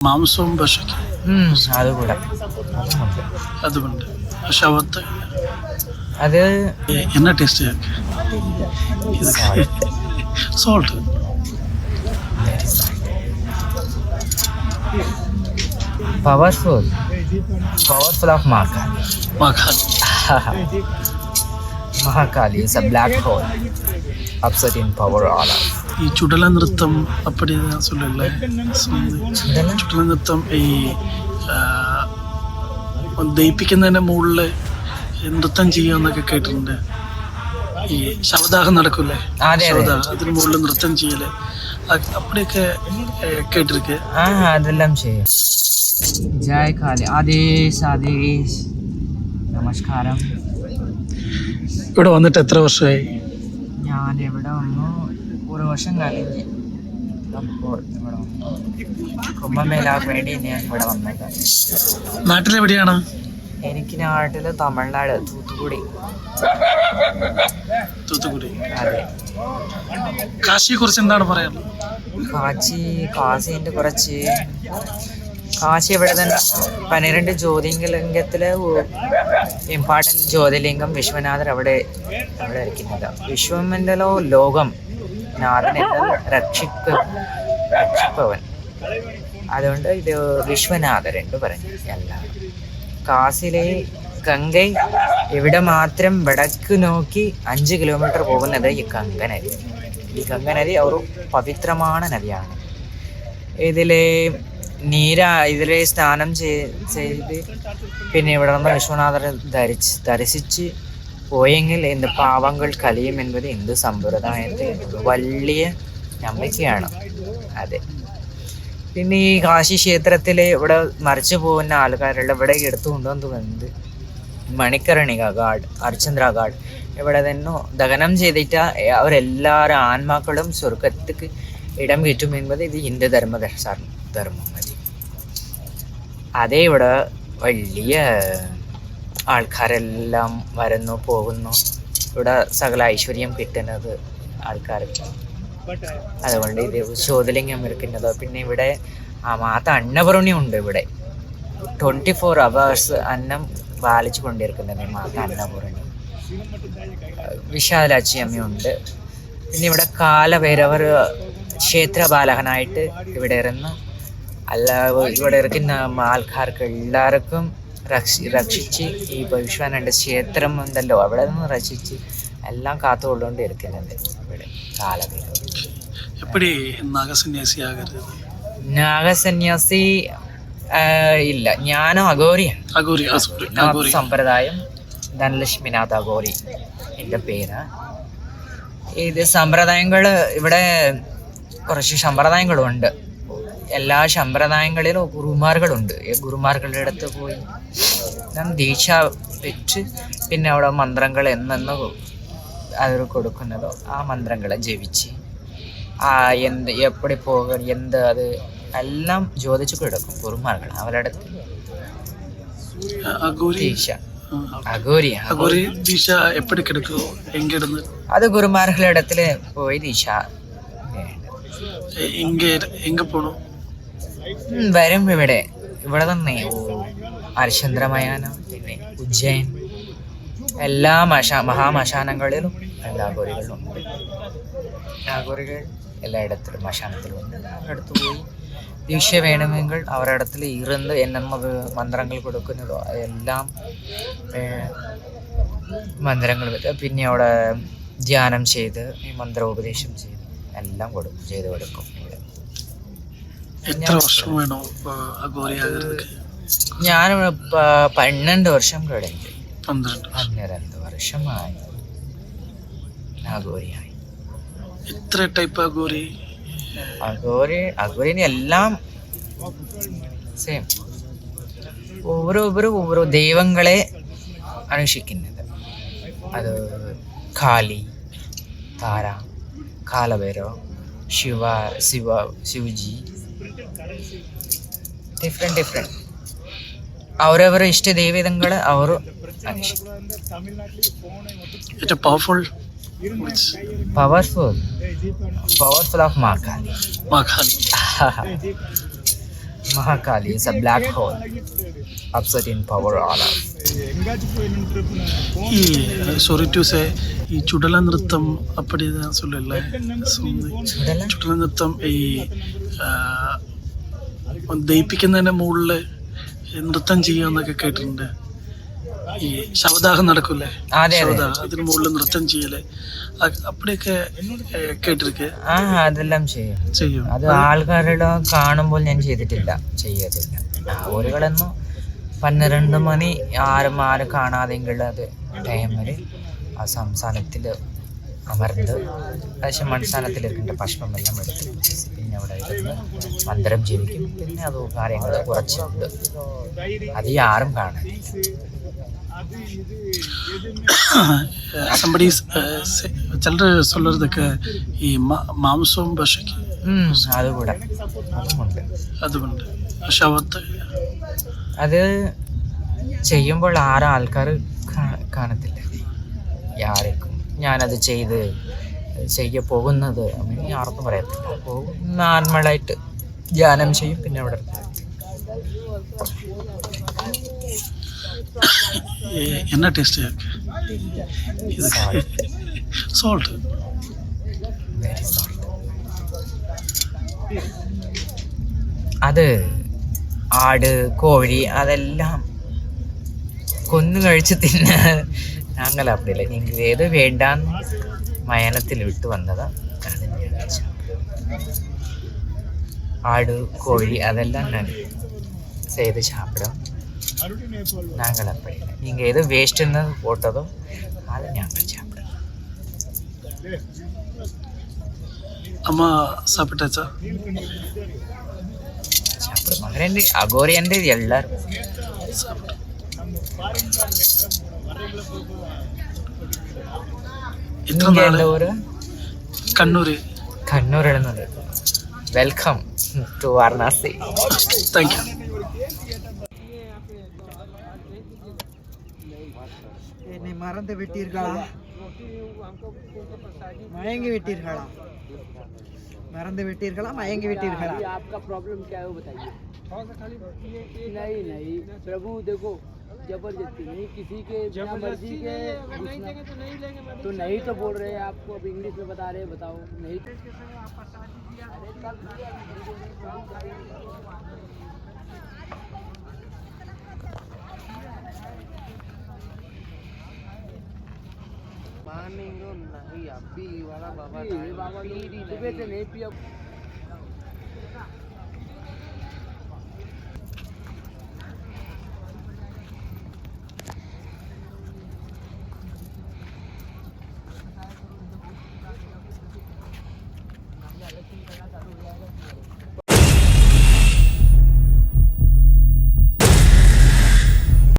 ಮಾಂಸಂ ಬಸಕಿ ಅದು ಕೂಡ ಅದು ಬಂಡೆ ಶವತ್ತ ಅದು ಎನ್ನ taste salt powerful powerful of Mahakali Mahakali Mahakali is a black hole upset in power all ഈ ചുടല നൃത്തം അപ്പടി ಸುಳ್ಳಿಲ್ಲ ചുടല നൃത്തം ഈ ദയിപ്പിക്കുന്നതിന്റെ മുകളിൽ നൃത്തം ചെയ്യാന്നൊക്കെ കേട്ടിട്ടുണ്ട്. ഈ ശവദാഹം നടക്കൂലേ ശവദാഹം. അതിന് മുകളിൽ നൃത്തം ചെയ്യൽ. അപ്പടിയൊക്കെ കേട്ടിരിക്കെ. അതെല്ലാം ചെയ്യാം. ജയ ഖാലി ആദേശ് ആദേശ് നമസ്കാരം. ഇവിടെ വന്നിട്ട് എത്ര വർഷമായി? ഞാൻ എവിടെ വന്നു ഒരു വർഷം കഴിഞ്ഞ്. അപ്പോൾ ഇവിടെ കുംഭമേളക്ക് വേണ്ടി ഞാൻ ഇവിടെ വന്നത്. നാട്ടിലെവിടെയാണ്? എനിക്ക് നാട്ടിൽ തമിഴ്നാട് തൂത്തുക്കുടി. തൂത്തുക്കുടി. അതെ. കാശിയെ കുറിച്ച് എന്താണ് പറയാനുള്ളത്? കാശി കാശിന്റെ കുറച്ച് കാശി ഇവിടെ തന്നെ പன்னிരണ്ട് ജ്യോതിർലിംഗത്തിലെ ഇമ്പോർട്ടന്റ് ജ്യോതിർലിംഗം വിശ്വനാഥർ അവിടെ അവിടെ ഇരിക്കുന്നത് വിശ്വമണ്ഡലോ ലോകം. നാഥനെല്ലാം രക്ഷിപ്പ് രക്ഷിപ്പവൻ. അതുകൊണ്ട് ഇത് വിശ്വനാഥൻ എന്ന് പറഞ്ഞു എല്ലാവരും കാസിലെ ഗംഗൈ ഇവിടെ മാത്രം വടക്ക് നോക്കി അഞ്ച് കിലോമീറ്റർ പോകുന്നത് ഈ ഗംഗ നദി ഈ ഗംഗ നദി ഒരു പവിത്രമാണ് നദിയാണ്. ഇതിലെ നീര ഇതിലെ സ്നാനം ചെയ്- ചെയ്ത് പിന്നെ ഇവിടെ നിന്ന് വിശ്വനാഥർ ധരിച്ച് ദർശിച്ച് പോയെങ്കിൽ എന്ത് പാവങ്ങൾ കലിയും എന്നത് ഹിന്ദു സമ്പ്രദായത്തെ ഒരു വലിയ നമ്പിക്കയാണ് അതെ. പിന്നെ ഈ കാശി ക്ഷേത്രത്തിൽ ഇവിടെ മറിച്ചു പോകുന്ന ആൾക്കാരുള്ള ഇവിടെ എടുത്തു കൊണ്ടുവന്ന് വന്നത് മണിക്കരണിക ഗാഡ് ഹരിചന്ദ്ര ഗാഡ്. ഇവിടെ തന്നെ ദഹനം ചെയ്തിട്ട് അവരെല്ലാവരും ആത്മാക്കളും സ്വർഗത്തിക്ക് ഇടം കിട്ടും എന്നത് ഇത് ഹിന്ദു ധർമ്മ. ധർമ്മം മതി. അതേ ഇവിടെ വലിയ ആൾക്കാരെല്ലാം വരുന്നു പോകുന്നു. ഇവിടെ സകല ഐശ്വര്യം കിട്ടുന്നത് ആൾക്കാർക്ക് അതുകൊണ്ട് ഇത് ശോധലിംഗം ഇരിക്കുന്നത് പിന്നെ ഇവിടെ ആ മാത അന്നപുറണി ഉണ്ട് ഇവിടെ. ട്വന്റി ഫോർ അവേഴ്സ് അന്നം പാലിച്ചു കൊണ്ടിരിക്കുന്നത് മാത അന്നപൂർണി. വിശാലാച്ചി അമ്മയുണ്ട് പിന്നെ ഇവിടെ കാലഭൈരവർ ക്ഷേത്രപാലകനായിട്ട് ഇവിടെ ഇരുന്ന്. അല്ല ഇവിടെ ഇരിക്കുന്ന ആൾക്കാർക്ക് എല്ലാവർക്കും രക്ഷിച്ച് ഈ ഭവിഷ്വാനുണ്ട് ക്ഷേത്രം ഉണ്ടല്ലോ അവിടെ നിന്ന് രക്ഷിച്ച് എല്ലാം കാത്തുകൊള്ളുകൊണ്ട് ഇരിക്കുന്നുണ്ട് ഇവിടെ കാലത്തിൽ നാഗസന്യാസി ഇല്ല ഞാനും അഗോരിയാണ് സമ്പ്രദായം ധനലക്ഷ്മിനാഥ് അഗോരി എന്റെ പേര്. ഇത് സമ്പ്രദായങ്ങൾ ഇവിടെ കുറച്ച് സമ്പ്രദായങ്ങളുണ്ട്. എല്ലാ സമ്പ്രദായങ്ങളിലും ഗുരുമാർകളുണ്ട് ഈ ഗുരുമാർകളുടെ അടുത്ത് പോയി ഞാൻ ദീക്ഷ വെച്ച് പിന്നെ അവിടെ മന്ത്രങ്ങൾ എന്നെന്ന് അവർ കൊടുക്കുന്നതോ. ആ മന്ത്രങ്ങളെ ജപിച്ച്. ആ എന്ത് എപ്പടി പോകണം എന്ത് അത് എല്ലാം ചോദിച്ചു കൊടുക്കും ഗുരുമാർകൾ അവരുടെ അടുത്ത്. ദീക്ഷ. അഗോരി അഗോരി ദിശ എപ്പടി അത് ഗുരുമാർകളുടെ ഇടത്തിൽ പോയി ദീക്ഷ എങ്ക എങ്ക വരും ഇവിടെ. ഇവിടെ തന്നെ ഓ ഹരിചന്ദ്രമയാനം പിന്നെ ഉജ്ജയൻ. എല്ലാ മശാ മഹാമശാനങ്ങളിലും എല്ലാ ഗോരികളും ഉണ്ട്. നാഗോരികൾ എല്ലായിടത്തിലും മശാനത്തിലും ഉണ്ട്. അവരുടെ അടുത്ത് പോയി ദീക്ഷ വേണമെങ്കിൽ അവരുടെ ഇടത്തിൽ ഇരുന്ന് എന്നമ്മ മന്ത്രങ്ങൾ കൊടുക്കുന്നതോ എല്ലാം മന്ത്രങ്ങൾ പിന്നെ അവിടെ ധ്യാനം ചെയ്ത് ഈ മന്ത്രോപദേശം ചെയ്ത് എല്ലാം കൊടുക്കും ചെയ്ത് കൊടുക്കും ഇവിടെ. എത്ര വർഷം വേണോ ഞാൻ പന്ത്രണ്ട് വർഷം കഴിഞ്ഞു പന്ത്രണ്ട് പന്ത്രണ്ട് വർഷമായി അഗോരിയായി എത്ര ടൈപ്പ് അഗോരി അഗോരി അഗോരിന് എല്ലാം സെയിം ഓരോരോ ഓരോ ദൈവങ്ങളെ അനുഷ്ഠിക്കുന്നത്. അത് കാളി താര കാലഭൈരവ് ശിവ ശിവ ശിവജി ಡಿಫ್ರೆಂಟ್ ಡಿಫ್ರೆಂಟ್ ಅವರವರ ಇಷ್ಟ ದೇವೇದಂಗಳ ಅವರು it's powerful powerful powerful of Mahakali Mahakali Mahakali is a black hole upset in power all sorry to say ഈ ചുടല നൃത്തം അപ്പടി ഞാൻ ചുടല നൃത്തം ഈ ആ, മുകളിൽ നൃത്തം ചെയ്യുമെന്നൊക്കെ കേട്ടിട്ടുണ്ട്. ഈ ശവദാഹം നടക്കൂലേ അതെ അതെ. ശവദാഹം. അതിന് മുകളിൽ നൃത്തം ചെയ്യൽ. അപ്പടിയൊക്കെ കേട്ടിരിക്കെ. ആ അതെല്ലാം ചെയ്യും. ചെയ്യും. അത് ആൾക്കാരുടെ കാണുമ്പോൾ ഞാൻ ചെയ്തിട്ടില്ല. ചെയ്യത്തില്ല. ഓരുകളൊന്നും പന്ത്രണ്ട് മണി ആരും ആരും കാണാതെങ്കിലുള്ള ടൈം വരെ ആ സംസ്ഥാനത്തിൽ അമർന്ന് പക്ഷെ മൺസ്ഥാനത്തിലിരിക്കേണ്ട ഭക്ഷണമെല്ലാം എടുത്ത് പിന്നെ അവിടെ ഇരുന്ന് മന്ത്രം ജീവിക്കും പിന്നെ അത് കാര്യങ്ങൾ കുറച്ചുണ്ട് അത് ആരും കാണില്ല സംബടി ചിലർ சொல்றதுக்கு ഈ മാ- മാംസവും ഭക്ഷിക്കും ഉം, അത് കൂടെ അതുമുണ്ട് അതുകൊണ്ട് ശവത്ത് അത് ചെയ്യുമ്പോൾ ആരും ആൾക്കാർ കാണത്തില്ല ആർക്കും ഞാനത് ചെയ്ത് ചെയ്യ പോകുന്നത് അങ്ങനെ ആർക്കും പറയത്തില്ല. പോകും നോർമലായിട്ട് ധ്യാനം ചെയ്യും പിന്നെ അവിടെ എന്നാ ടേസ്റ്റ് സോൾട്ട് അത് ആട് കോഴി അതെല്ലാം കൊന്നു കഴിച്ച് തിന്ന ഞങ്ങൾ അപ്പടില്ല നിങ്ങൾ ഏത് വേണ്ടെന്ന് மயானத்தில் விட்டு வந்ததால் கலந்து ஆடு கோழி அதெல்லாம் நான் செய்து சாப்பிடும் நாங்கள் அப்படி இல்லை நீங்கள் எது வேஸ்ட்டுன்னு போட்டதும் அதை நாங்கள் சாப்பிடுவோம் அம்மா சாப்பிட்டாச்சா சாப்பிடுவாங்க ரெண்டு அகோரியன்றது எல்லாரும் சாப்பிட்டோம் എത്ര நீங்க നാള് எந்த ஊரு കണ്ണൂര് കണ്ണൂരിൽ നിന്നുണ്ട് welcome to Varanasi thank you என்னை மறந்து விட்டீர்களா மயங்கி விட்டீர்களா மறந்து விட்டீர்களா மயங்கி விட்டீர்களா आपका प्रॉब्लम क्या है वो बताइए नहीं नहीं प्रभु देखो ज़बरदस्ती नहीं किसी के बिना मर्ज़ी के घुसना- तो नहीं लेंगे तो नहीं तो बोल रहे हैं आपको अब इंग्लिश में बता रहे हैं बताओ। नहीं मानेंगे नहीं बाबा सुबह से नहीं पिया।